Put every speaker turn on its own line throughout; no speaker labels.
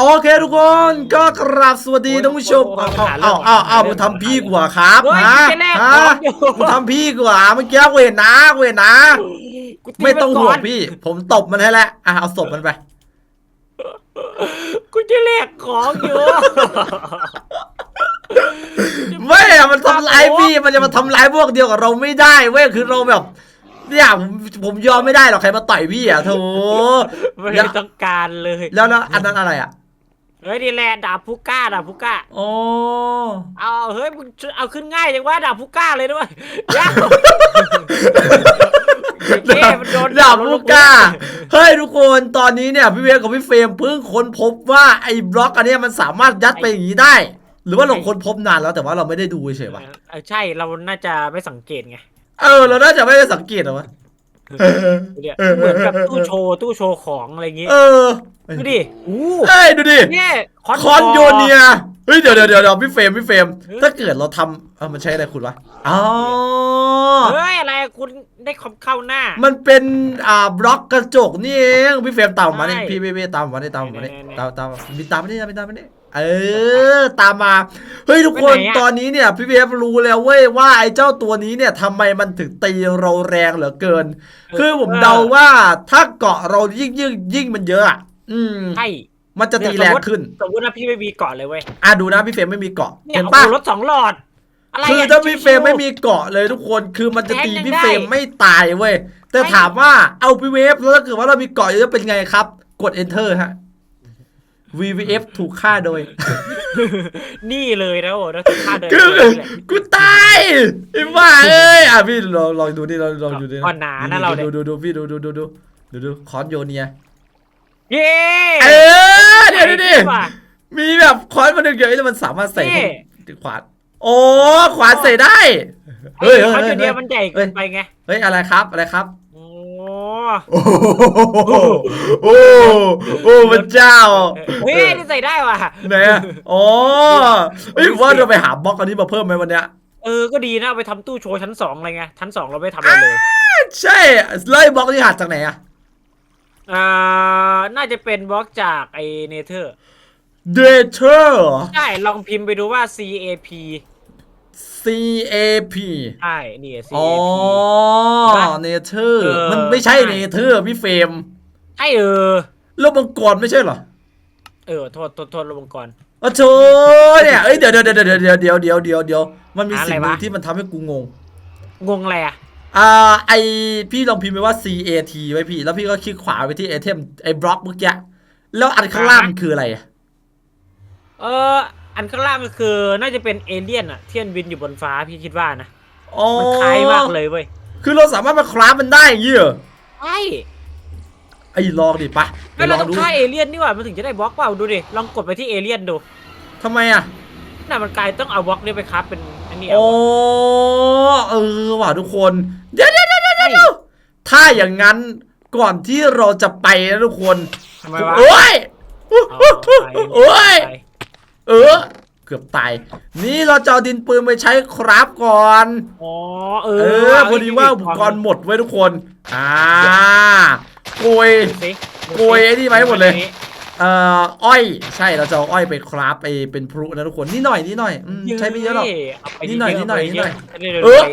โอเคทุกคนก็กราบสวัสดีท่านผู้ชมเอาเอาเอาเอาเอามึงทำพี่กว่าครับ
เฮ้ย
ฮะ
กูจะแลก
ฮะ
ของอยู่
มึงทำพี่กว่าเมื่อกี้กูเห็นนะกูเห็นนะ
กูตี
ไม่ต้องห่วง
นก่น
พี่ ผมตบมันให้แล้วอะเอาศพมันไป
กูจะแลกของอยู่
ไม่อะมันทำร้ายพี่มันจะมาทำร้ายพวกเดียวกับเราไม่ได้เว้ยคือเราแบบเนี่ยผมผมยอมไม่ได้หรอกใครมาต่อยพี่อะโถ
ไม่ได้ต้องการเลย
แล้วแล้วอันนั้นอะไรอะ
เฮ้ยนี่แหละดาบผู้กล้าดาบผู้กล้า
โอ้
เอาเฮ้ยมึงเอาขึ้นง่ายจังว่าดาบผู้กล้าเลยด้วยยากเย้มันโดน
ดาบลูกก้า เฮ้ยทุกคนตอนนี้เนี่ยพี่เวฟกับพี่เฟรมเพิ่งค้นพบว่าไอ้บล็อกอันเนี้ยมันสามารถยัดไปอย่างนี้ได้ หรือว่าเราค้นพบนานแล้วแต่ว่าเราไม่ได้ดูเฉยๆวะ
เออใช่เราน่าจะไม่สังเกตไง
เออเราน่าจะไม่ได้สังเกตหรอวะ
เนี่ยเหมือนกับตู้โชว์ตู้โชว์ของอะไรอย่างงี้
เออ
ดูดิอู้
เอ้ยดูดิ
เนี่ย
คอนโยเนียเฮ้ยเดี๋ยวเดี๋ยวเดี๋ยวเดี๋ยวพี่เฟรมพี่เฟรม
เฮ้ย
ถ้าเกิดเราทำเออมันใช้อะไรคุณวะอ๋อ
เฮ้ยอะไรคุณได้คอมเข้าหน้า
มันเป็นอ่าบล็อกกระจกนี่เองพี่เฟรมตามผมมานี่
ใช่
พี่พี่พี่ตามผมมานี่ตามผมมานี่
ไหนๆๆ
ตามตามมีตามมานี่ตามมานี่ตามมานี่ เออ ตามมา เฮ้ยทุกคน
ไปไหนอะ
ตอนนี้เนี่ยพี่เวฟรู้แล้วเว้ยว่าไอ้เจ้าตัวนี้เนี่ยทำไมมันถึงตีเราแรงเหลือเกิน คือผมเดาว่าถ้าเกาะเรายิ่งยิ่งยิ่งมันเยอะอะอืม
ใช่
มันจะตีแรงขึ้น
สมมติว่าพี่ไม่มีเกาะเลยเว้ย
อะดูนะพี่เฟรมไม่มีเกาะ
เนี่ย
เห็น
เอา
ปะ
รถสองหลอดอะไร
คือ
อะ
ถ้าพี่เฟรม
ชิวๆ
ไม่มีเกาะเลยทุกคนคือมันจะตี
แทงยัง
พี่
ได้
เฟรมไม่ตายเว้ยแต่
ใช่
ถามว่าเอาพี่เวฟแล้วถ้าเกิดว่าเรามีเกาะเยอะเป็นไงครับ กด enter ฮะ VVF ถูกฆ่าโดย
นี่เลยนะโอ้แล้วท่าเดิน
คือ
เลยแหละ
กูตายไอ้บ้าเอ้ยอะพี่ลองลองดูนี่ลองลองดูนี่
อ่อนหนานะเราเนี่ย
ดูดูดูพี่ดูดูดูดูดูดูคอนโยเนีย
เย้
เออเดี๋ยวดูดิ
ว่ะ
มีแบบคอนมาหนึ่งเดียวแล้วมันสามารถใส่
นี่
ขวานโอ้ขวานใส่ได้
เฮ้
เฮ้
ย
ยเฮ้ย
เขา
เฮ้
จุ
ย
ดเดียวมันใหญ่เกินไปไง
เฮ้ยอะไรครับอะไรครับ
โอ้
โอ้โหโอ้โอ้พระเจ้า
เฮ้ยนี่ใส่ได้ว่ะ
ไหนอะอ๋อเฮ้ยว่าเราไปหาบล็อกอันนี้มาเพิ่มไหมวันเนี้ย
เออ ก็ดีนะเอาไปทำตู้โชว์ชั้นสองอะไรเงี้ยชั้นสองเราไม่ทำอะไรเลย
ใช่แล้วไอ้บล็อกนี่หาจากไหนอะ
อ่า น่าจะเป็นบล็อกจากไอเนเธอร์
เดเทอร์
ใช่ ลองพิมพ์ไปดูว่า CAP
C A P
ใช่นี่
อ๋อ
CAP
เนเธอร์
เออ
มันไม่ใช่
ใช่
เนเธอร์พี่เฟรม
ใช่เออ
โลกมังกรไม่ใช่เหรอ
เออ โทษ โทษ โทษระวังก่อน
โอ้โถเนี่ยเอ้ยเดี๋ยวเดี๋ยวเดี๋ยวเดี๋ยวเดี๋ยวเดี๋ยวเดี๋ยวเดี๋ยวมันมี
อะไร
สิ่งหนึ่ง
วะ
ที่มันทำให้กูงง
งงอะไรอะ
อ่าไอพี่ลองพิมพ์ไปว่า C A T ไว้พี่ แล้วพี่ก็คลิกขวาไปที่ไอเทมไอบล็อกเมื่อกี้แล้วอันข้างล่างมันคืออะไรอะ
เออ อันข้างล่างก็คือน่าจะเป็นเอเลี่ยนอะที่มันบินอยู่บนฟ้าพี่คิดว่านะ
อ๋อ
มันคล้ายมากเลยเว้ย
คือเราสามารถมาคราฟมันได้อย่างงี้เหรอ
ใช่
ไอ้ลองดิปะไป
แล้ว
ล
เรา
อง
ต้อง
ดู
ฆ่าเอเลี่ยนนี่หว่ามันถึงจะได้บล็อกเปล่าดูดิลองกดไปที่เอเลี่ยนดู
ทำไมอะ
น่ะมันกลายต้องเอาบล็อกนี้ไปครับเป็นอันนี้
โอ้
เอา
เออว่ะทุกคนเดี๋ยวเดี๋ยวเดี๋ยวเดี๋ยว
ใช่
เดี๋ยวถ้าอย่างนั้นก่อนที่เราจะไปนะทุกคน
ทำไมวะ
โอ้ย
เอาไป
โอ้ย
ไป
เออ เกือบตาย นี่เราจะเอาดินปืนไปใช้คราฟก่อน
อ๋อเอ
เอ
อ
อพอดีว่าอุปกรณ์หมดไว้ทุกคน อ่าโกย
ดูสิ
โกยไอ้นี่ไว้หมดเลย เอ่ออ้อย ใช่เราจะเอาอ้อยไปคราฟไปเป็นพลุนะทุกคนนี่หน่อยนี่หน่อยอืมใช้ไม่เยอะหรอกา
ไป
นิดหน่อย
เะ
นิดหน่อย
เาไป
นิดหน่อย
เะ
เออ
ไป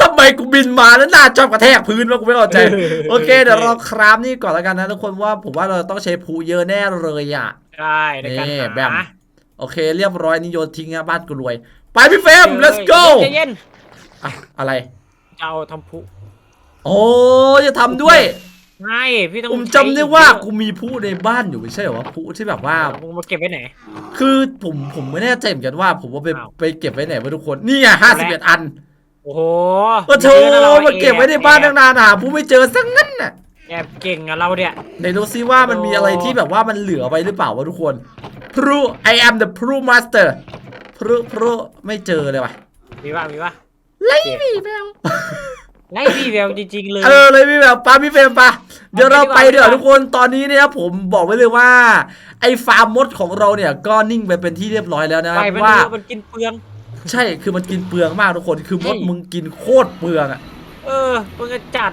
ทำไมกูบินมาแล้วหน้าจอบกระแทกพื้นวะกูไม่เข้าใจ โอเคเดี๋ยวเราคราฟนี่ก่อนแล้วกันนะทุกคนว่าผมว่าเราต้องใช้พลุเยอะแน่เลยอะ
ได้ในการ
นี่
หา
แบมโอเค เรียบร้อยนี่โยนทิ้งอะบ้านกูรวย ไปพี่เฟรม let's go
ใจเย็น
อะอะไร
จะเอาทำพุ
โอ้จะทำด้วย
ไม่พี่ต้อง
ผมจำได้ว่ากูมีผู้ในบ้านอยู่ไม่ใช่เหรอวะผู้ที่แบบว่า
มึงมาเก็บไว้ไหน
คือผมผมไม่แน่ใจเหมือนกันว่า ผมว่าไป
อ้าว
ไปเก็บไว้ไหนวะทุกคนนี่ไงห้าสิบเอ็ดอัน
โอ้โห
โอ้โถ
เยอะนะรา
มาเก็บไว้ในบ้านตั้ง
แอบ
นานหาผู้ไม่เจอสักงั้นน่ะ
แอบเก่งอะเราเนี่ย
ไหนดูซิว่ามันมีอะไรที่แบบว่ามันเหลือไว้หรือเปล่าวะทุกคน พรู I am the Pro Master พรูพรูไม่เจอเลยว่ะ
มีป่ะมีป่ะ
ไล่พี่แมว
ไล่พี่แววจริงๆเลย
เออเลยพี่แบบปาพี่เฟรมปะเดี๋ยวเราไปเดี๋ยว
ไปดีกว่า
ทุกคนตอนนี้เนี่ยผมบอกไว้เลยว่า ไอ้ฟาร์มมดของเราเนี่ยก็นิ่งไปเป็นที่เรียบร้อยแล้วนะ
ไปมัน
ว่า
เยอะมันกินเปลือง
ใช่คือมันกินเปลืองมากทุกคนคือมด
ใช่
มึงกินโคตรเปลืองอะ
เออมันจะจัด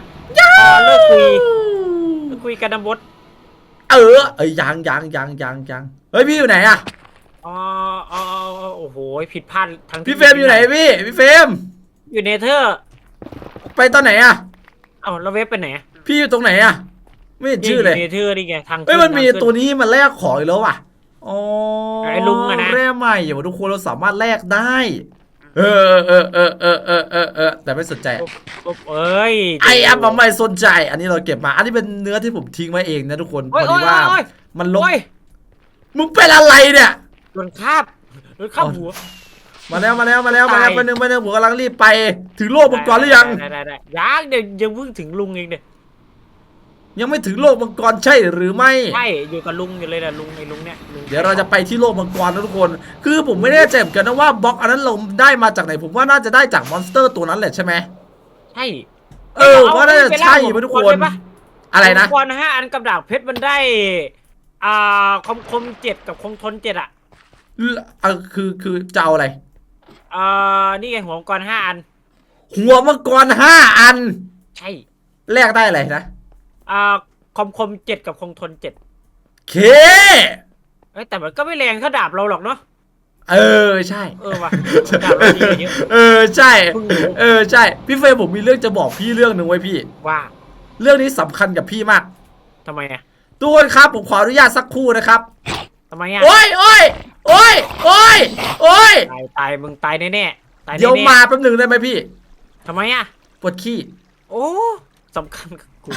พอเลิกคุย เลิกคุยกันนะมด
เออเอ้ยยังยังยังยังยังเฮ้ยพี่อยู่ไหนอะ
อ๋ออ๋ออ๋อโอ้โหผิดพลาดทั้ง
พี่เฟรมอยู่ไหนพี่พี่เฟรม
อยู่เนเธอร์
ไปตอนไหนอะ
เอ้าแล้วเว็บไปไหน
พี่อยู่ตรงไหนอะไม่เห็นชื่อเลย
เนเธอร์นี่ไงทาง
เอ้ย
ขึ้
มันมี
ทางขึ้
ตัวนี้มาแลกของอีกแล้วว่ะอ๋อ
ไอ้ลุงอะนะ
แร่ใหม่อย่าทุกคนเราสามารถแลกได้ เออเออเออเออเออเออเออแต่ไม่สนใจ
ปุ๊บเอ้ย
ไอ้แอปมันไม่สนใจ อันนี้เราเก็บมา อันนี้เป็นเนื้อที่ผมทิ้งไว้เองนะทุกคนพ
โอ้
อยดี
โอ้ย
ว่า
โอ้ย
มันลบ
โอ้ย
มึงเป็นอะไรเนี่ย
โดนคาบโดนคาบหัว
มาแล้วมาแล้วมาแล้วมาแล้ว
ตาย
ไปหนึ่งไปหนึ่งผมกำลังรีบไป ถึงโลกมังกรหรือยัง
ได้ได้ได้ยังเดี๋ยวยังเพิ่งถึงลุงเองเนี่ย
ยังไม่ถึงโลกมังกรใช่หรือไม่
ใช่อยู่กับลุงอยู่เลยนะลุงไอ้ลุงเนี่ยลุง
เดี๋ยวเราจะไปที่โลกมังกรนะทุกคน คือผมไม่แน่ใจเหมือนกันนะว่าบล็อกอันนั้นเราได้มาจากไหนผมว่าน่าจะได้จากมอนสเตอร์ตัวนั้นแหละใช่ไหม
ใช่
เออว่าน่าจะใช่ไหมทุกคนอะไรนะ
ก่อนห้าอันกับดาบเพชรมันได้ อ่าคมคมเจ็ดกับคงทนเจ็ดอะ
เออคือคือจะเอาอะไร
อ่านี่ไงหัวมังกรห้าอัน
หัวมังกรห้าอัน
ใช่
แลกได้อะไรนะ
อ่าคมคมเจ็ดกับคงทนเจ็ด
เค
เอ้ยแต่มันก็ไม่แรงเท่าดาบเราหรอกเนาะ
เออใช่
เออว่ะดาบเราดีกว่าเยอะ
เออใช่
เพิ่งรู้
เออใช่ พี่เฟยผมมีเรื่องจะบอกพี่เรื่องหนึ่งไว้พี่
ว่า
เรื่องนี้สำคัญกับพี่มาก
ทำไมอะ
ทุกคนครับผมขออนุญาตสักครู่นะครับ
ทำไมอะ
โอ้ยโอ้ยโอ้ยโอ้ยโอ้ย
ตายตายมึงตายแน่ๆตายแน่ๆ
เดี๋ยวมาแป๊บหนึ่งได้ไหมพี่
ทำไมอะ
ปวดขี้
โอ้ สำคัญกับกู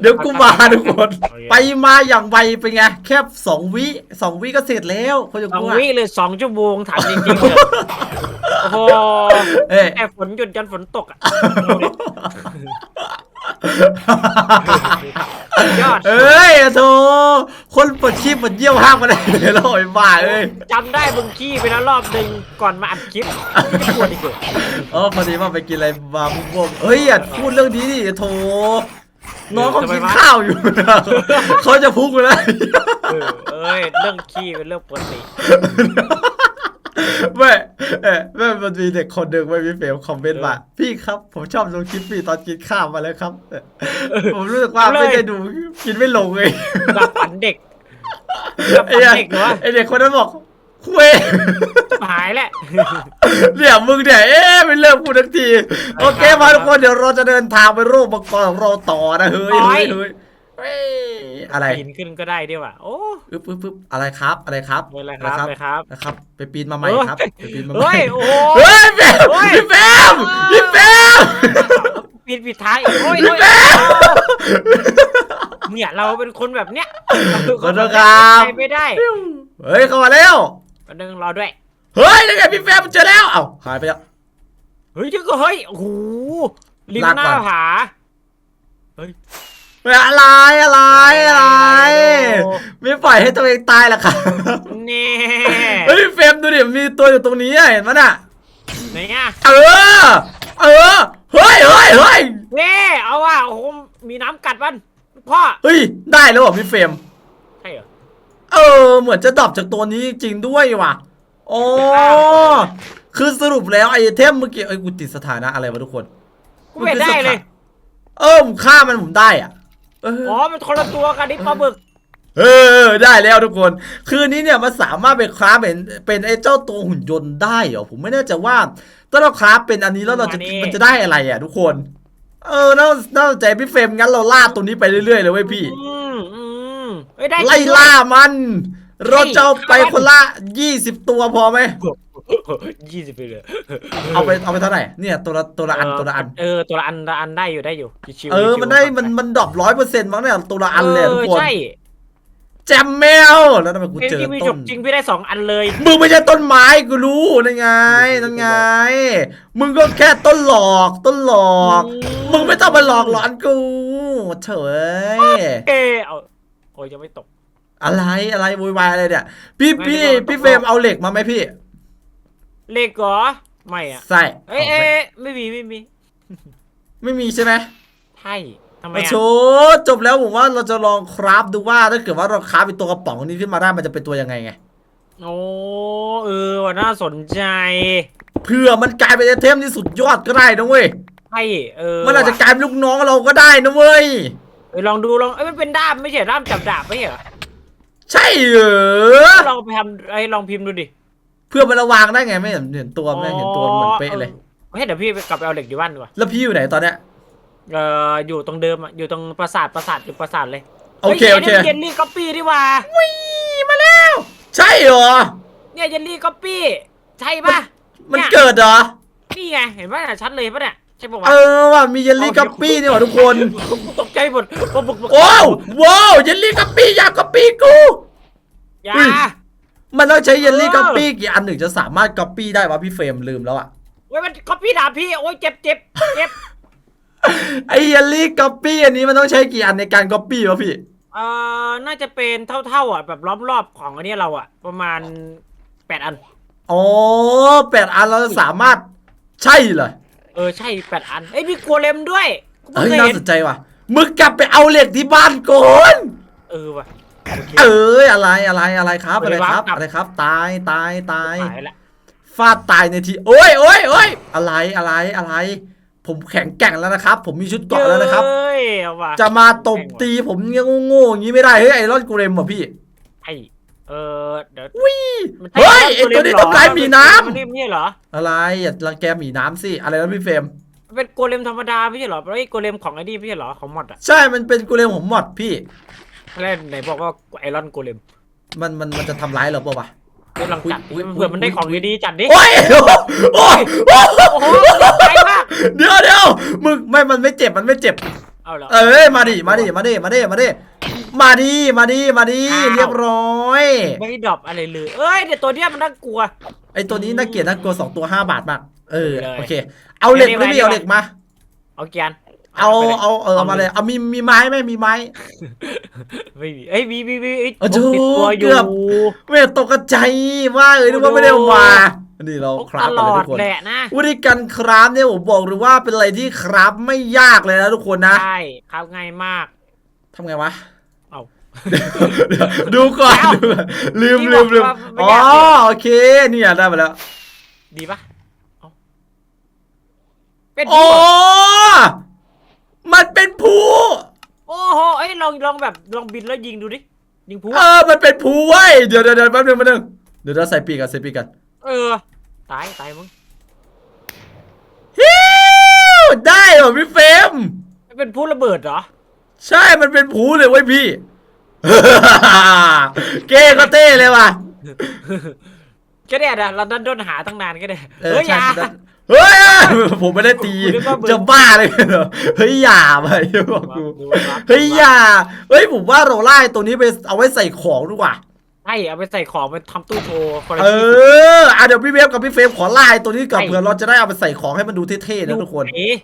เดี๋ยวกูมาทุกคน
โอเค
ไปมาอย่างไวเป็นไง แค่สองวิสองวิก็เสร็จแล้วคนจะ
สอง
กูอะ
วิเลยสองชั่วโมงถามจริงๆเลยโอ้โห
เอ้ย
แต่ฝนหยุดจนฝนตกอะ ยอด
เอ้ยโธ่คนปวดขี้ปวดเยี่ยวห้ามมาได้เลยแล้วไอ้บ้าเอ้ย
จำได้มึงขี้ไปแล้วรอบหนึ่งก่อนมาอัดคลิปไม่ปวดอีกเหรอ
เออพอดีว่าไปกินอะไรมาบุ้มๆเฮ้ยอย่าพูดเรื่องนี้ดิโธ่น้องเขากินข้าวอยู่นะเขาจะพุกไปแล้ว
เออเอ้ยเรื่องขี้เป็นเรื่องปกติ
ไม่ เออไม่มันมีเด็กคนหนึ่งไม่มีเฟลคอมเมนต์มาพี่ครับผมชอบดูคลิปพี่ตอนกินข้าวมาแล้วครับเออผมรู้สึกว่าไม่ได้ดูกินไม่ลงเลย
ดับฝันเด็กดับ
ไอ้
ฝัน
เด็
เด็กเหรอ
ไอเด็กคนนั้นบอกคุย
หายแหละ
เนี่ยมึงเนี่ยเอ๊ะไม่เลิกพูดทักที โอเคมาทุกคนเดี๋ยวเราจะเดินทางไปรูปมังกรของเราต่อนะเฮ้ยเฮ้ย เฮ้ยเฮ้ยอะไร
ปีนขึ้นก็ได้ด้วยว่ะโอ้
ปึ๊บปึ๊บปึ๊บอะไรครับ อะไรครับ
เป็นไรครับเลยครับ
นะครับ ไปปีนมาใหม่ครับไปปีนมาใหม่
เฮ้ยโอ้โห
เฮ้ยแฟม
เฮ้ย
พี่แฟมพี่แฟม
ปีนผิดทางอีกโอ้ย
พี่
โอ้ย
แฟม
เนี่ยเราเป็นคนแบบเนี้ย
ขอโทษครับ
ไปไม่ได้
เฮ้ยเข้ามาแล้ว
มาดึงรอด้วย
เฮ้ยนี่ไงพี่แฟมเจอแล้วเอ้าหายไปแล้ว
เฮ้ยเจ้าก็เฮ้ยโอ้โหริม
ลาก
หน้า
ก่อน
ผา
เฮ้ย อะไรอะไรอะไร
โอ้
ไม่ปล่อยให้ตัวเองตายหรอกครับ
เน่
เฮ้ยเฟรมดูดิมีตัวอยู่ตรงนี้อะเห็นไหมน่ะ
ไหนอะ
เออเออเฮ้ยเฮ้ยเฮ้ย
เน่เอาว่ะโอ้โหมีน้ำกัดมันพ่อ
เฮ้ยได้แล้วเหรอพี่เฟรม
ใช่เหรอ
เออเหมือนจะดรอปจากตัวนี้จริงด้วยว่ะโอ้คือสรุปแล้วไอเทมเมื่อกี้ไอ้ยกูติดสถานะอะไรวะทุกคน
กูไม่ได้เลย
เออผมฆ่ามันผมได้อะ เออ
อ๋อ มันคนละตัวกันนี่ปลาบึก
เออได้แล้วทุกคน คืนนี้เนี่ยมันสามารถเป็นคราฟเป็นเป็นไอ้เจ้าตัวหุ่นยนต์ได้เหรอผมไม่แน่ใจว่าถ้าเราคราฟเป็นอันนี้แล้วเราจะมันจะได้อะไรอะทุกคน เออน่าน่าสนใจพี่เฟรมงั้นเราล่าตัวนี้ไปเรื่อยๆเลยเว้ยพี่
อืมอืมเอ้ยได้
ไล่ล่ามัน เราจะเอาไปคนละยี่สิบตัวพอไหม
ยี่สิบไปเลย
เอาไปเอาไปเท่าไหร่เนี่ยตัวละตัวละอันตัวละอัน
เออตัวละอันละอันได้อยู่ได้อยู่ชิวๆ
เออ
ชิวๆ
มันได้มันมันดรอปร้อยเปอร์เซ็นต์มั้งเนี่ยตัวละอันเลยอะทุกคน
ใช่
แจมแมวแล้วทำไมกู
เป็น
เจอ
ที่มีจ
ต้
บ
น
จริงพี่ได้สองอันเลย
มึงไม่ใช่ต้นไม้กูรู้นั่นไงนั่นไง มึงก็แค่ต้นหลอกต้นหลอก มึงไม่ต้องมาหลอกหลอนกูเฉย
เออเอาโอ้ยยังไม่ตก
อะไรอะไรโวยวายอะไรเนี่ย พี่
ไม่
พี่
ไม่ต้อง
พี่เฟรมเอาเหล็กมาไหมพี่
เลขเหรอไม่อะ
ใส่
เอ้ย
เอา
เอ้
ไป
ยไม่มีไม่มี
ไม่มีใช่ไหม
ใช่ทำไม
มา
อะ
โชจบแล้วผมว่าเราจะลองคราฟดูว่าถ้าเกิดว่าเราคราฟเป็นตัวกระป๋องนี้ขึ้นมาได้มันจะเป็นตัวยังไงไง
โอ้เออว่าน่าสนใจ
เพื่อมันกลายเป็นไอเทมที่สุดยอดก็ได้นะเว้ย
ใช่เออ
มันอาจจะ
ว่
กลายเป็นลูกน้องเราก็ได้นะเว้ย
เอไปลองดูลองเอ้ยมันเป็นด้ามไม่ใช่ด้ามจับดาบไม่ใช่เหรอ
ใช่เหรอ
ลองไปทำไอ้ยลองพิมพ์ดูดิ
เพื่อมันระวางได้ไงไม่เห็นเห็นตัวไม่เห็นตัวเหมือนเป๊ะเลย
เฮ้ยเดี๋ยวพี่ไปกลับไปเอาเหล็กอยู่บ้านดีกว่า
แล้วพี่อยู่ไหนตอนเนี้ย
เอ่ออยู่ตรงเดิมอะอยู่ตรงปราสาทปราสาทอยู่ปราสาทเลย
โอเคโอเค
ฮ้ยนี่มันเยลลี่ก๊อปปี้ดีกว่า
มาแล้ว ใช่เหรอ
เนี่ยเยลลี่ก๊อปปี้ใช่ปะ
มัน
เนี่ย
เกิดเหรอ
นี่ไงเห็นป่ะชัดเลยป่ะเนี่ยใช่ปะวะ
เออว่ะมีเยลลี่กัปปี้นี่หว่าทุกคน
ตกใจหมดปุ๊บปุ๊บปุ๊บ
โอ้วว้าวเยลลี่กัปปี้อยากกัปปี้กู
อย่า
อุ้ย มันต้องใช้เยลลี่กัปปี้กี่อันหนึ่งจะสามารถกัปปี้ได้วะพี่เฟรมลืมแล้วอะ
โอ้ยมันก๊อปปี้ดาบพี่โอ้ยเจ็บเจ็บเจ็บ
ไอเยลลี่กัปปี้อันนี้มันต้องใช้กี่อันในการกัปปี้วะพี่
เอ่อน่าจะเป็นเท่าๆอะแบบล้อมรอบของอันเนี้ยเราอะ ประมาณแปดอัน
อ๋อแปดอันเราจะสามารถใช่เหรอ
เออใช่แปดอันเอ้ยมีกัวเลมด้วยกู
เฮ้ย
เพิ่งเคย
น่า
เห็น
สนใจว่ะมึงกลับไปเอาเหล็กที่บ้านก่อน
เออว่ะโอ เค
เอ้ยอะไรอะไรอะไรครับ
ไม่
อะไร
ได้
ครับ
วาร์ปกลับ
อะไรครับตายตายตาย
หายละ
ฟาดตายในทีโอ้ยโอ้ยโอ้ยอะไรอะไรอะไร ผมแข็งแกร่งแล้วนะครับ ผมมีชุดเกราะแล้วนะครับ
เย้ยเอาว่ะ
จะมาตบตีผมเงี้ยโง่ๆอย่างนี้ไม่ได้เฮ้ยไอรอนกูเรมว่ะพี่
ไอเออเดี๋ยว
วิ
มัน
เฮ้ย
ใช่
ไอตัวนี้
โกเลมเหรอ
ทำลายหมีน้
มันนี่ไม่ใช่เหรอำ
อะไรอย่ารังแกหมีน้ำสิอะไรนะพี่เฟรม
มันเป็นโกเลมธรรมดาไม่ใช่เหรอไอ้ยโกเลมของไอ้นี่ไม่ใช่เหรอของมอดอะ
ใช่มันเป็นกูเรมของมอดพี่
แล้วไหนบอกว่าไอรอนโกเลม
มันมันมันจะทำร้ายเราปะวะ
เดี๋ยวลองจัด
อุ๊ย
ดิเผื่อมันได้
อุ๊ย
ของดีๆจัดดิ
โอ้ยโอ้ยโอ้ย
โอ้โหใจมาก
เดี๋ยวเดี๋ยวมึงไม่มันไม่เจ็บมันไม่เจ็บ
เอาเหรอ
เอ้ยมาดิมาดิมาดิมาดิมาดิมาดิมาดิมาดิ
อ้าว
เรียบร้อย
ไม่ได้ดรอปอะไรเลยเอ้ยเดี๋ยวตัวเนี้ยมันน่ากลัว
ไอตัวนี้น่าเกลียดน่ากลัวสองตัวห้าบาทมาก เออ
เลย
โอเค เอาเหล็ก
ไม่
ไม่
ได้
มีเอา
ไม่ได้
เหล็กมา
เอาเกียน
เอา
ไปลย
เอาเออเอามาเลยเอามีมีไม้ไหมมีไม้
ไม่มีเอ้ยมีมีมีเอ้ย
โอ้
ผม
โห
ติดตัวอยู่
เกือบไม่ตกใจว่าเออนึกว่าไม่ได้เอามาอันนี้เรา
พก
ครา
ต
ฟ
ล
กัน
อ
เลย
ด
ทุกคน
แหละนะ
วิธีการคราฟเนี่ยผมบอกเลยว่าเป็นอะไรที่คราฟไม่ยากเลยนะทุกคนนะ
ใช่ครับง่ายมาก
ทำไงวะ
เอา
เดี๋ยวดูก่อน
เอ้า
ดูก่อนลืม
นี่
ลืมลืม
บอกว่าไม่
อ๋อยา
กเลย
โอเคเนี่ยได้มาแล้ว
ดีปะเอาเป็น
โอ้
ผู้เหรอ
มันเป็นผู
โอ้โหเอ้ยลองลองแบบลองบินแล้วยิงดูดิยิงผู้
เออมันเป็นผูเว้ยเดี๋ยวเดี๋ยวเดี๋ยวแป๊บนึงแป๊บนึงเดี๋ยวเราใส่ปีกกันใส่ปีกกัน
เออ ตายตายมึง
ฮิวได้เหรอพี่เฟรม
เป็นผู้ระเบิดเหรอ
ใช่มันเป็นผูเลยเว้ยพี่ เก้ก็เต้เลยว่ะ
ก็ได้นะเราดันโดนหาตั้งนานก็ได้
เออ
เฮ้ยอ
ใช่
ย่า
ใช่เฮ้ยผมไม่ได้ตี
กูนึกว่ามึง
จะบ้าเลยเหรอเฮ้ยอย่าไปบอกกู
ดูครับ
เฮ้ยอย่าเฮ้ยผมว่าเราไล่ตัวนี้ไปเอาไว้ใส่ของดีกว่า
ใช่เอาไปใส่ของไปทำตู้โชว์คนละ
เอ
ยี่สิบ
ออะเดี๋ยวพี่เวฟกับพี่เฟรมขอไล่ตัวนี้ก่อน
ใช่
เผื่อเราจะได้เอาไปใส่ของให้มันดูเท่ๆนะทุกคน
เอ๊ะ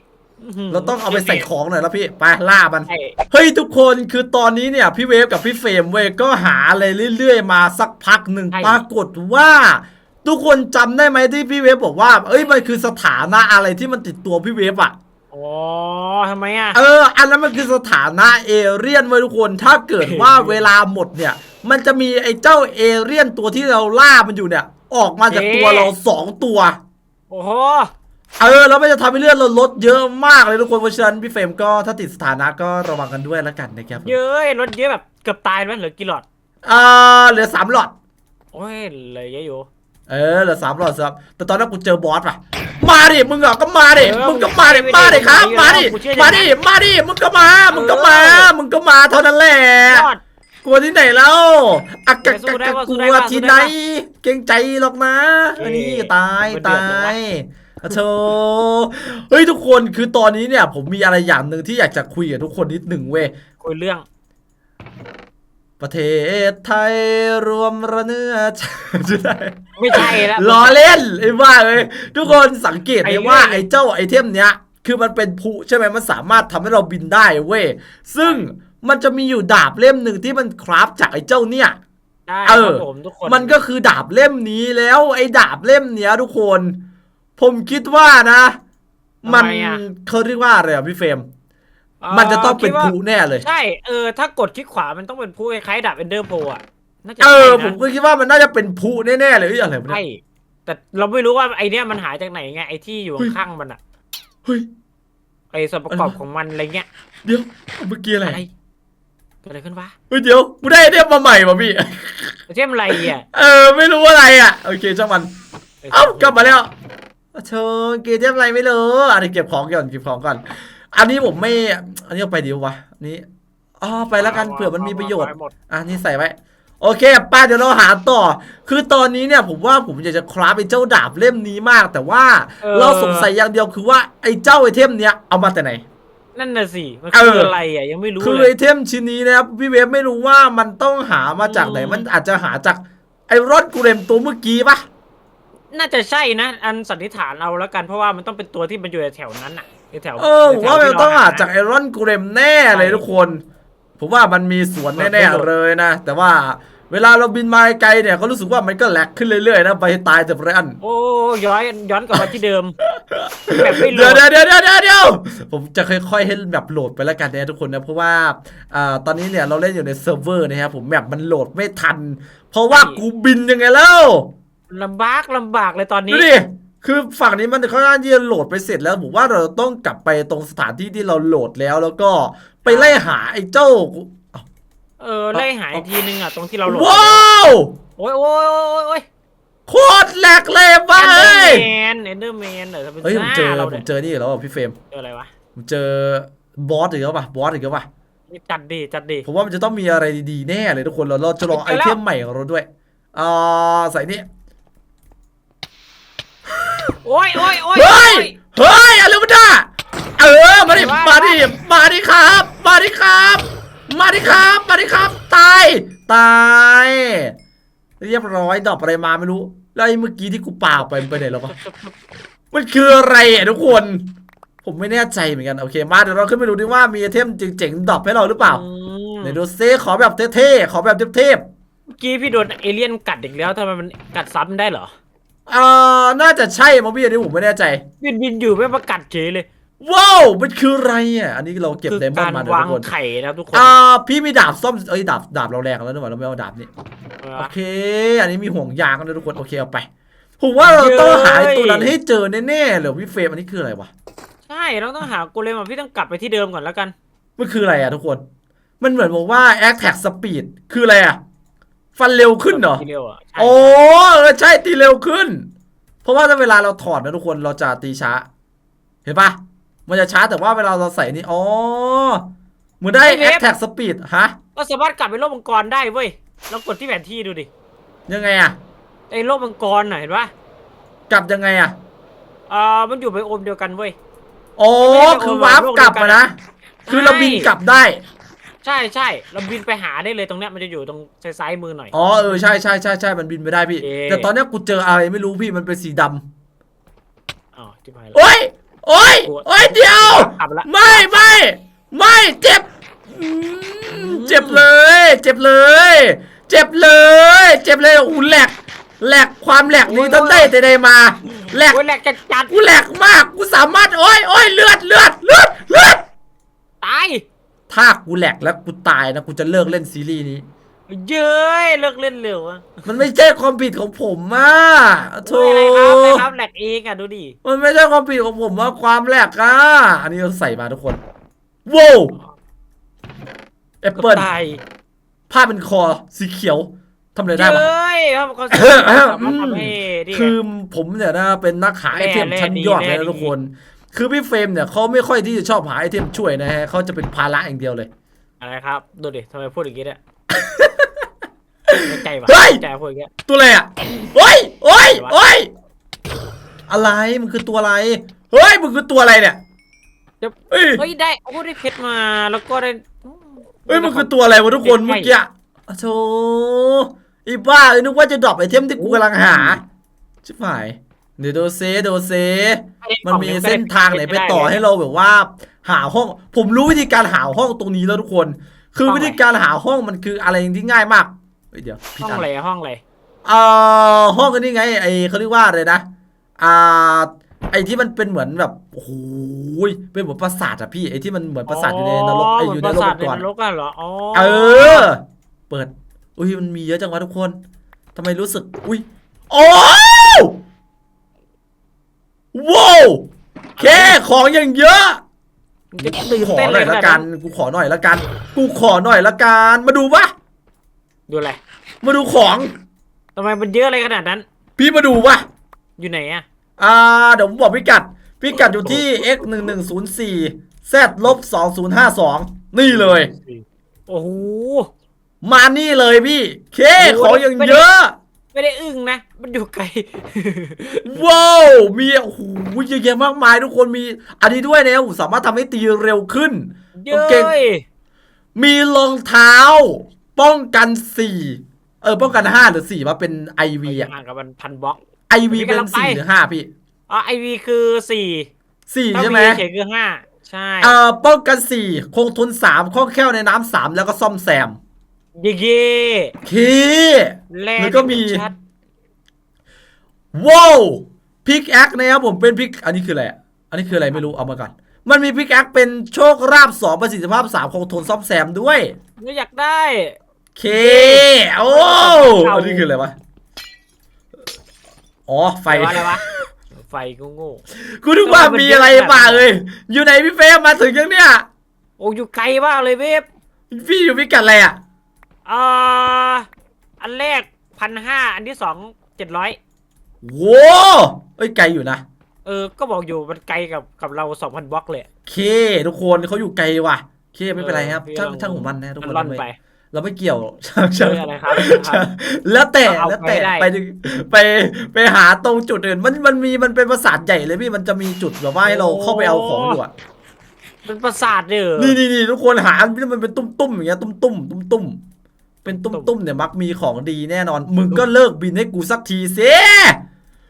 เราต้องเอาไปใส่ของหน่อยแล้วพี่ไปล่ามัน
ใช่
เฮ้ยทุกคนคือตอนนี้เนี่ยพี่เวฟกับพี่เฟรมเว้ยก็หาอะไรเรื่อยๆมาสักพักหนึ่งปรากฏว่า ทุกคนจำได้ไหมที่พี่เวฟบอกว่า เอ้ยมันคือสถานะอะไรที่มันติดตัวพี่เวฟอะ
อ๋อทำไมอะ
เออ อันนั้นมันคือสถานะเอเรียนเว้ยทุกคน ถ้าเกิดว่าเวลาหมดเนี่ย มันจะมีไอ้เจ้าเอเรียนตัวที่เราล่ามันอยู่เนี่ย ออกมาจากตัวเราสองตัว
โอ้โห
เออ แล้วมันจะทำให้เลือดเราลดเยอะมากเลยทุกคน เพราะฉะนั้นพี่เฟรมก็ถ้าติดสถานะก็ระวังกันด้วยแล้วกันนะครับ
เยอะรถเยอะแบบเกือบตายไหมเหลือกี่หลอด
อ่าเหลือสามหลอด
โอ้ยเหลยเยอะอยู่
เออเหลือสามหลอดครับแต่ตอนนั้นกูเจอบอสว่ะ มาดิมึงอะก็มาดิ
เออ
มึงก็มาดิ
ไม่ได้
มาดิครับ
ไม่
มา
ได้
ดิ
กูเชื่อ
มา
อย่างนั้
ดิ
น
มาดิมึงก็มามึงก็มา
เออ
มึงก็มาเท่านั้นแหละ
ยอด
กลัวที่ไหนแล้วอักกัก
สู้ได้
กัก
ปะ
ก
สู้
ลั
ได้
ว
ปะ
ที่
สู้
ไหน
ได้ป
เกรงใจหรอกนะ
เอ้ย
อันนี้ตาย
มันเดือ
ตา
ดจังวะ
ยอะโธเฮ้ยทุกคนคือตอนนี้เนี่ย ผมมีอะไรอย่างหนึ่งที่อยากจะคุยกับทุกคนนิดหนึ่งเว้ย
คุยเรื่อง
ประเทศไทยรวมระเนื้อชาติจะได้
ไม่ใช่แล้ว
ล้อเล่นไอ้บ้าเลยทุกคนสังเกต
ไอ้
ไหม
เรื่อง
ว่าไอ้เจ้าไอเทมเนี้ย คือมันเป็นพลุใช่ไหมมันสามารถทำให้เราบินได้เว้ยซึ่งมันจะมีอยู่ดาบเล่มหนึ่งที่มันคราฟจากไอ้เจ้าเนี่ย
ได้
เอ
ค
อ
รับผมทุกคน
มันก็คือดาบเล่มนี้แล้วไอ้ดาบเล่มเนี้ยทุกคน ผมคิดว่านะ มันเขาเรียกว่าอะไรอะพี่เฟรม
เอ่อ
มันจะต้องเป็น
คิดว่า
พลุแน่เลย
ใช่ เออ ถ้ากดคลิกขวา มันต้องเป็นผู้คล้ายๆดาบเอนเดอร์โพอะน่าจะ
เอ
ใช่
อ
นะ
ผมก็คิดว่ามันน่าจะเป็นพลุแน่ๆเลยเอ้ยอะไรวะเนี่
ใช่
ย
แต่เราไม่รู้ว่าไอเนี้ยมันหายจากไหนไง ไอที่อยู่
เฮ้ย
ข้างๆมันอะ
เฮ้ย
ไอส่วนประกอบ
อะไรวะ
ของมันอะไรเงี้ย
เดี๋ยว เมื่อกี้อะไร
อะไรเกิดอะไรขึ้นวะ
เฮ้ยเดี๋ยวกูได้ไอเทมมาใหม่ป่ะพี่
เทมอะไรอะ
เออ ไม่รู้อะไรอะ โอเคช่างมัน เอ้ากลับมาแล้วเชิญเกมเทมอะไรไม่รู้อันนี้เก็บของก่อนเก็บของก่อน อันนี้ผมไม่ อันนี้เอาไปเดี๋ยววะอันนี้อ๋อไปแล้วกันเผื่อมันมีประโยชน์
เอาหมด
อะนี่ใส่ไว้ โอเคป้าเดี๋ยวเราหาต่อ คือตอนนี้เนี่ยผมว่าผมอยากจะคราฟไอ้เจ้าดาบเล่มนี้มาก แต่ว่าเราสงสัยอย่างเดียวคือว่าไอ้เจ้าไอเทมเนี้ยเอามาแต่ไหน
นั่นน่ะสิ มัน
เอ
คือ
ออ
อะไรอะยังไม่รู้
คือ
เล
ไอย เทมชิ้นนี้นะครับพี่เวฟไม่รู้ว่ามันต้องหามาจากไหน
อืม
มันอาจจะหาจากไอ้รอดกูเรมตัวเมื่อกี้ปะ
น่าจะใช่นะ อันสันนิษฐานเอาแล้วกันเพราะว่ามันต้องเป็นตัวที่มันอยู่แถวๆนั้นอะ แถวๆ
เออผมว่ามันต้องหาจากไอรอนกูเรมแน่เลย
ใช่
ทุกคน ผมว่ามันมีสวน
แบบไม่
แน่
หลุด
ๆเลยนะ แต่ว่าเวลาเราบินมาไกลเนี่ยก็รู้สึกว่ามันก็แหลกขึ้นเรื่อยๆนะไปตายแต่ไรอัน
โอ้ย้อนย้อนกลับมาที่เดิมแบบไม่โหล
เดี๋ยว
ด
เดี๋ยวเดี๋ยวเดี๋ยวเดี๋ยวเดี๋ยวผมจะค่อยๆให้แบบโหลดไปแล้วกันนะทุกคนนะเพราะว่าอ่าตอนนี้เนี่ยเราเล่นอยู่ในเซิร์ฟเวอร์นะครับผมแบบมันโหลดไม่ทัน เพราะว่ากูบินยังไงแล้ว
ลำบากลำบากเลยตอน
ดู
นี้
ดิ คือฝั่งนี้มันค่อนข้างที่จะโหลดไปเสร็จแล้วผมว่าเราต้องกลับไปตรงสถานที่ที่เราโหลดแล้ว แล้วก็ไปไล่หาไอ้เจ้า
เออไล่หายทีนึงอะตรงที่เราโหลด
ว้าว
โอ้ยโอ้ยโอ้ยโอ้ย
โคตรแหลกเลยบ้า
เอนเดอ
เอ้
ร์
ย
แมนเอนเดอร์แมนเหรอถ้าเป็น
เฮ้ยผมเจอ
หน้าเรา
ผ
เนี่
ม
ย
เจอนี่อีกแล้วอะพี่เฟรม
เจออะไรวะ
ผมเจอบอสอีกแล้วป่ะบอสอีกแล้วป่ะ
จัดดีจัดดี
ผมว่ามันจะต้องมีอะไรดีๆแน่เลยทุกคนเราเราจะลอง
เจ
ไอ
อแล้ว
เทมใหม่ของเราด้วยอ่าใส่นี่
โอ้ยโอ้ยโอ้ย
เฮ้ย
โอ้
เฮ้ยอะไรวะเนี่ยเออ มาดิ
ว่า
มาดิ มาดิครับ มาดิครับ มาดิครับ มาดิครับ ตาย ตาย เรียบร้อยดอกอะไรมาไม่รู้ แล้วไอ้เมื่อกี้ที่กูปาออกไปมันไปไหนแล้ววะมันคืออะไรอะทุกคน ผมไม่แน่ใจเหมือนกัน โอเค มาเดี๋ยวเราขึ้นไปดูดิว่ามีไอเทมเจ๋งๆดรอปให้เราหรือเปล่า
อืม
ไหนดูซิขอแบบเท่ๆ ขอแบบเทพ
เมื่อกี้พี่โดนเอเลี่ยนกัดอีกแล้วทำไมมันกัดซ้ำได้เหรอ
ๆอ่าน่าจะใช่มั้งพี่อันนี้ผมไม่แน่ใจ
บินบินอยู่ไม่มากัดเฉยเลย
ว้าว มันคืออะไรอะ อันนี้เราเก็บ
คือ
ไดมอน
การ
ด์มาเดี๋ยว
วาง
ทุกคน
ไข่นะครับทุกคน
อ่าพี่มีดาบซ่อมเอ้ยดาบดาบเราแรงแล้วนี่หว่าเราไม่เอาดาบนี่
เออ
โอเค อันนี้มีห่วงยางกันด้วยทุกคน โอเคเอาไป ผมว่าเราต้องหาไอ้ตัวนั้นให้เจอแน่ๆเลยพี่เฟรมอันนี้คืออะไรวะ
ใช่เราต้องหาโกเลมอะพี่ต้องกลับไปที่เดิมก่อนแล้วกัน
มันคืออะไรอะทุกคน มันเหมือนบอกว่า a t t a c k Speed คืออะไรอะ ฟันเร็วขึ้นเหรอ
ทีเดียวอะใช่
โอ้เออใช่ตีเร็วขึ้น เพราะว่าถ้าเวลาเราถอดนะทุกคนเราจะตีช้า เห็นปะมันจะช้าแต่ว่าเวลาเราใส่นี่อ๋อเหมือนได้ a t t a c k Speed ฮะ
ก็สามารถกลับไปโลกมังกรได้เว้ยเรากดที่แผนที่ดูดิ
ยังไงอะ
ไอ้โลกมังกรน่ะเห็นปะ
กลับยังไงอะ
อ่ามันอยู่ไปโอมเดียวกันเว้ย
อ๋อ
ไม่ได้
คือวาร์ปกลับมานะ คือเราบินกลับได้
ใช่ใช่เราบินไปหาได้เลยตรงเนี้ยมันจะอยู่ตรงซ้ายๆมือหน่อย
อ๋อเออใช่ใช่ใช่ใช่มันบินไปได้พี่
เอ๊ะ
แต่ตอนเนี้ยกูเจออะไรไม่รู้พี่มันเป็นสีดำ
อ๋อที่ไปแล้ว
โอ้ยโอ้ยโอ้ยเดียว
กลับละ
ไม่ไม่ไม่เจ็บอืมเจ็บเลย เจ็บเลย เจ็บเลย เจ็บเลยอู้แหลกแหลกความแหลกนี้ต้องได้แต่ใดมาแหลก
โอ้ยแหลกจัดจัด
กูแหลกมาก กูสามารถ โอ้ยโอ้ยเลือดเลือดเลือดเลือด
ตาย
ถ้ากูแหลกแล้วกูตายนะกูจะเลิกเล่นซีรีส์นี้
เย้ยเลิกเล่นเร็วอะ
มันไม่ใช่ความผิดของผมอะโธ่
โอ้ยอะไรครับอะไรครับแหลกเองอะดูดิ
มันไม่ใช่ความผิดของผมว่าความแหลกอะอันนี้เราใส่มาทุกคนว้าวแอป
ก็
เปิล
ตาย
ผ้าเป็นคอสีเขียวทำอะไรได้
เย้
ปะ
ยครับเขาสามารถทำให้นี่ไง
คือผมเนี่ยนะเป็นนักหาไอเทม
แร่
ชั้นยอด
แร่
เลย
ดี
นะทุกคน คือพี่เฟรมเนี่ยเขาไม่ค่อยที่จะชอบหาไอเทมช่วยนะฮะเขาจะเป็นภาระอย่างเดียวเลย
อะไรครับ ดูดิทำไมพูดอย่างนี้เนี่ยไม่ใจว่ะ
เฮ้ย
ใจพูดอย่างเงี้ย
ตัวอะไรอะโอ้ยโอ้ยโอ้ยอะไรมันคือตัวอะไรเฮ้ยมันคือตัวอะไรเนี่ย
เดี๋ยว
เฮ้ย
เฮ้ยได้โอ้ได้เพชรมาแล้วก็ได้
เฮ้ยมันคือตัวอะไรวะทุกคนเมื่อกี้อะโธ่อีบ้าเอ้ยนึกว่าจะดรอปไอเทมที่กูกำลังหา ชิบหาย เดี๋ยวดูเซดูเซมันมีเส้นทางไหนไปต่อให้เราแบบว่า หาห้อง ผมรู้วิธีการหาห้องตรงนี้แล้วทุกคน คือวิธีการหาห้องมันคืออะไรที่ง่ายมากเฮ้ยเดี๋ยวพี่
ห้อง
ตัน
อะไรห้องอะไร
เอ่อห้องกันนี่ไง ไอเขาเรียกว่าอะไรนะ อ่า ไอที่มันเป็นเหมือนแบบโอ้โหยเป็นเหมือนปราสาทอะพี่ไอที่มันเหมือนปราสาทอยู่ในนรกไออยู่ในนรก
ปราสาท
ก่อน
ในนรกกันเหรออ๋อ
เออ เปิด อุ้ยมันมีเยอะจังวะทุกคนทำไมรู้สึก อุ้ยโอ้ วว้าวแค่ของอย่างเยอะ
มึงจะตื่น
ขอ
เต้น
ห
เล
น่อยย
ข
ละ
นาด
กั
นั้นน
กูขอหน่อยละกัน กูขอหน่อยละกัน มาดูปะ
ดูอะไร
มาดูของ
ทำไมมันเยอะอะไรขนาดนั้น
พี่มาดูปะ
อยู่ไหนอะ
อ่าเดี๋ยวผมบอกพิกัด พิกัดอยู่ที่ x 1 1 0 4 z ลบ2052นี่เลย
โอ้โห
มานี่เลยพี่ เค
โอ้
ของ
โห
อย่าง
ไม่ได้
เยอะ
ไม่ได้อึ้งนะ มันอยู่ไกล
ว้าวมีโอ้โหเยอะแยะมากมายทุกคนมี อันนี้ด้วยนะผมสามารถทำให้ตีเร็วขึ้น
เย้
เก่ง
ย
มีรองเท้า ป้องกันสี่เออป้องกันห้าหรือสี่มาเป็นไอวีอะ
ห่างกับมันพันบล็อก
ไอวี
พี่
เป็น
กำลังไป
สี่หรือห้าพี่
อ๋อไอวีคือสี่
สี่
ถ้า
ใช่ไหม
วีเฉยคือห้าใช่
เอ่อป้องกันสี่คงทนสามคล่องแคล่วในน้ำสามแล้วก็ซ่อมแซม
เย่เย่
เค
แร่
แล้วก็มี
ชัด
ว้าวพิกแอคนะครับผมเป็นพิกอันนี้คืออะไรอะอันนี้คืออะไรไม่รู้เอามาก่อนมันมีพิกแอคเป็นโชคราบสองประสิทธิภาพสามคงทนซ่อมแซมด้วย
ไม่อยากได้
เคโอ้
เอา
อันนี้คืออะไรวะอ๋อไฟ
ไฟอะไรวะไฟกูโง่
กูนึกว่ามีอะไรมาเลย อยู่ไหนพี่เฟรมมาถึงยังเนี่ย
โอ้อยู่ไกลมากเลยเว็บ
พี่อยู่พิกัดอะไรอะ
อ่าอันแรกพันห้าอันที่สองเจ็ดร้อย
โว้เอ้ยไกลอยู่นะ
เออ ก็บอกอยู่มันไกลกับกับเราสองพันบล็อกเลย
เค ทุกคนเขาอยู่ไกลว่ะ เคไม่เป็นไรครับ
เออ
ช่าง
พี่ลอง
ช่างของมันนะทุกคน
ล่อน
เรา
ไป
ไม่เราไม่เกี่ยวช่างช่าง
เอออะไรครับ
ช่างแล้วแต่
เอา
แล้วแต่
ไปได้
ไปดึงไปไปหาตรงจุดอื่น มันมันมีมันเป็นประสาทใหญ่เลยพี่มันจะมีจุดแบบว่าให้เราเข้าไปเอาของอยู่อะ
เป็นประสาทเด้อ
นี่นี่นี่ทุกคนหาที่มันเป็นตุ้มตุ้มๆอย่างเงี้ยตุ้มตุ้มตุ้มตุ้มๆ เป็นตุ้มตุ้มๆเนี่ยมักมีของดีแน่นอน มึงก็เลิกบินให้กูสักทีสิ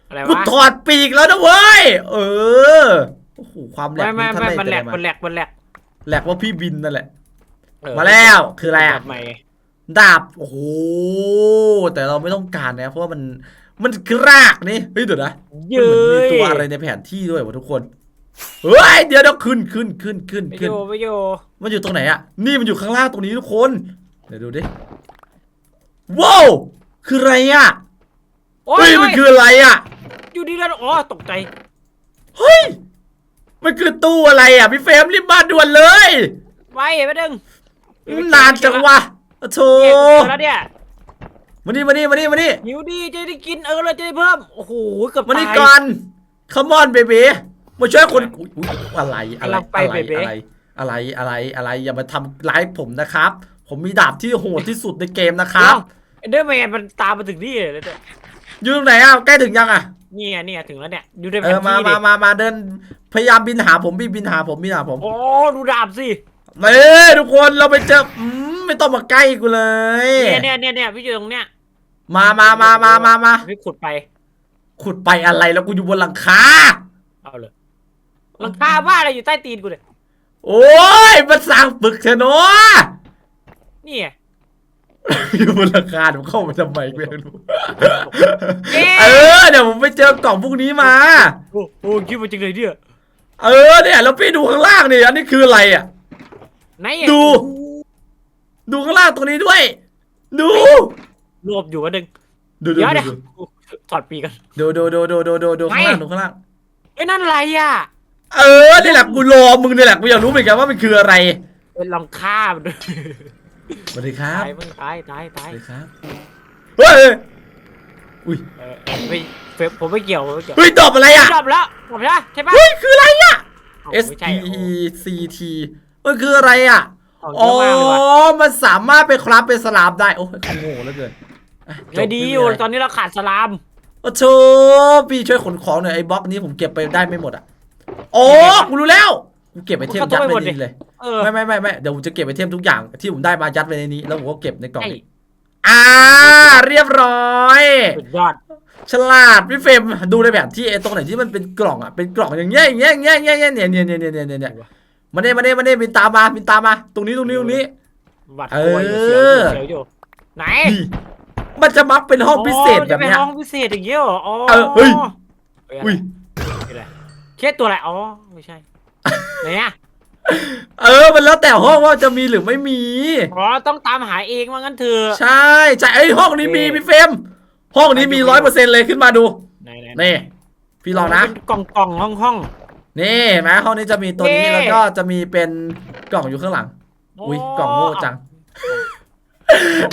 อะไร
กู
วะ
ถอดปีกแล้วนะเว้ย เออโอ้โหความแหล
ไม่
ก
ไม่
นี่
ไม่
ท่าน
มันแหล
ได้
ก
แต่
มันแหลกมันแหลก
แหลกว่าพี่บินนั่นแหละ
เออ
มาแล้วคืออะไรอะ
แบบใหม่
ดาบ โอ้โห แต่เราไม่ต้องการนะ เพราะว่ามันมันกรากนี่ เฮ้ยเดี๋ยวนะ
เย้
มันเหมือนมี
ย
ตัวอะไรในแผนที่ด้วยวะทุกคน เฮ้ย เดี๋ยวเดี๋ยวขึ้นขึ้นขึ้นขึ้น
ไป
ขึ้น
โยไปโย
มันอยู่ตรงไหนอะนี่มันอยู่ข้างล่างตรงนี้ทุกคน เดี๋ยวดูดิ ว้าวคืออะไรอะ
โอ้
เฮ้
ย
ยมันคืออะไรอะ
อยู่ดีแล้วอ๋อตกใจ
เฮ้ยมันคือตู้อะไรอะพี่เฟรมรีบมาด่วนเลย
ไว้ไปดึง
นานจังวะโธ่
เนี่ยเจอแล้วเนี่ย
มานี่มานี่มานี่มานี่
หิวดีจะได้กินเออเราจะได้เพิ่มโอ้โหเกือบ
มานี่
ตาย
ก่อน come on baby มาช่วยคนอุ๊ยอุ๊ยอะไรอะไร
กำลังไป
อะไร
baby
อะไรอะไรอะไรอะไรอย่ามาทำร้ายผมนะครับ ผมมีดาบที่โหดที่สุดในเกมนะครับ
เดอร์แมนมันตามมาถึงนี่เลยเนี่ย
อยู่ตรงไหนอะใกล้ถึงยังอะ
นี่ไงนี่ไงถึงแล้วเนี่ยอยู่ในแผ
เอนอมา
ที่ดิ
มามามาเดินพยายามบินหาผมพี่บินหาผมบินหาผม
โอ้ดูดาบสิ
เอ้ยทุกคนเราไปเจออืมไม่ต้องมาใกล้กูเลย
เนี่ยเนี่ยเนี่ยเนี่ยพี่อยู่ตรงเนี้ย
มามามามามามา
พี่ขุดไป
ขุดไปอะไรแล้วกูอยู่บนหลังคา
เอาเลยหลังคาบ้าอะไรอยู่ใต้ตีนกูเลย
โอ้ยมันสร้างปึกเถอะเนาะ
นี่ไง
อยู่บนหลังคาผมเข้าไปทำไมกูอยากรู้
เอ๊ะ
เออเดี๋ยวผมไปเจอกล่องพวกนี้มา
โอ้โหคิดว่าจริงเลยเนี่ย
เออเนี่ยแล้วพี่ดูข้างล่างนี่อันนี้คืออะไรอะ
ไหนอะ
ดู ดูข้างล่างตรงนี้ด้วย ดู
รวบอยู่วันหนึ่ง
ดูดู
เดี๋ยวเดี๋ยว
ดู
ถอดปีกัน
ดูดูดูดูดูดูดูข้างล่าง
ไม่
ดูข้างล่าง
เอ้ยนั่นอะไรอะ
เออนี่แหละกูรอมึงนี่แหละกูอยากรู้เหมือนกันว่ามันคืออะไร
เป็นลองฆ่ามันด้วย
สวัสดีครับ
ตายมึงตายตายตา
ส
ย
วัสดีครับเฮ้ยอุ้ย
เออเออไม่เฟซผมไม่เกี่ยวผมไม่เกี่ยว
เฮ้ยตอบอะไรอะ
จบแล้วจบแล้วใช่ปะ
เฮ้ยคืออะไรอะ
เอ้า
S
ไม่
P
ใช่
E C T มันคืออะไรอะ
โอ้
อ๋อ
เยอะมากเลยว่ะ
มันสามารถไปคราฟเป็นสลามได้ โอ้ยเขาโง่เหลือเกินอะจบ
เลยดี
ไม่มี
อยู่
อะไร
ตอนนี้เราขาดสลาม
โอ้โชพี่ช่วยขนของหน่อยไอ้บล็อกนี้ผมเก็บไปได้ไม่หมดอะ โอ้กูรู้แล้ว กูเก็บไปเทียมยัดไว้ในนี้เลย
เออ
ไม่ไม่ไม่ไม่เดี๋ยวผมจะเก็บไปเทียมทุกอย่างที่ผมได้มายัดไว้ในนี้ แล้วผมก็เก็บในกล่อง
ไอ้
นี้อ่า เรียบร้อย
สุดยอด
ฉลาดพี่เฟรมดูในแบบที่ไอ้ตรงไหนที่มันเป็นกล่องอะเป็นกล่องอย่างเงี้ยอย่างเงี้ยอย่างเงี้ยอย่างเงี้ยอย่างเงี้ยเนี่ยเนี่ยเนี่ยเนี่ยเนี่ยเนี่ยมาเน่มาเน่มาเน่บินตามมาบินตามมา ตรงนี้ตรงนี้ตรงนี้
หวัดกลัวอยู่เสียวอยู่เสียวอยู่ไหน
นี่มันจะมักเป็นห้องพิเศษแบบเนี้ย
อ๋อมันจะเป็นห้องพิเศษอย่างเงี้ยเหรออ๋อ
เออเฮ้ย
เฮ้
อุ้ย
อะไรเคสตัวอะไรอ๋อไม่ใช่ไหนอะ
เออ มันแล้วแต่ห้องว่าจะมีหรือไม่มี
อ๋อต้องตามหาเองว่างั้นเถอะ
ใช่ใช่ไอ้ยห้องนี้มีพี่เฟรมห้องนี้มีร้อยเปอร์เซ็นต์เลยขึ้นมาดู
ไหนไหน
นี่พี่ลองนะ
เป็นกล่องกล่องห้องห้อง
นี่เห็นไหมห้องนี้จะมีตัวนี้
เย้
แล้วก็จะมีเป็นกล่องอยู่ข้างหลัง อุ้ยกล่องโง่จัง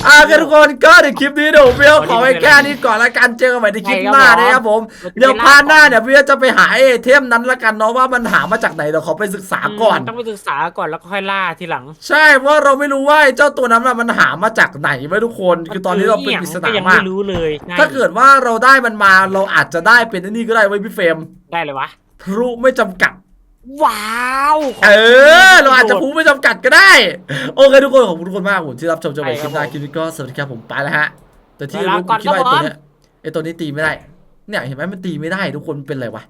อะโอเคทุกคนก็ในคลิปนี้เดี๋ยวพี่ขอไว้แค่นี้ก่อนละกันเจอกันใหม่ในคลิปหน้านะครับผมเดี๋ยวพาร์ทหน้าเนี่ยพี่จะไปหาไอเทมนั้นละกันเนาะว่ามันหามาจากไหนเดี๋ยวขอไปศึกษาก่อน
ต้องไปศึกษาก่อนแล้วก็ค่อยล่าทีหลัง
ใช่เพราะเราไม่รู้ว่าไอ้เจ้าตัวนั้นน่ะมันหามาจากไหนไว้ทุกคน คือตอนนี้เราเป็นปริศนา
ก็ยัง
มา
ไม่
ก
รู้เลยใช่
ถ้าเกิดว่าเราได้มันมาเราอาจจะได้เป็นไอันนี้ก็ได้ไว้ยพี่เฟรม
ได้เลยวะ
พลุไม่จำกัด
ว้าว
เออ เราอาจจะพลุไม่จำกัดก็ได้ โอเคทุกคนขอบคุณทุกคนมากผมที่รับชมจนไปคลิปหน้าคลิปนี้ก็สวัสดีครับผมไปแล้วฮะ แต่ที่รู้ผมคิดว่าไอ้ตัวเนี้ยไอ้ตัวนี้ตีไม่ได้ เนี่ยเห็นไหมมันตีไม่ได้ทุกคนมันเป็นอะไรวะ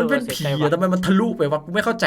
มันเป็นผีอะทำไมมันทะลุไปวะกูไม่เข้าใจ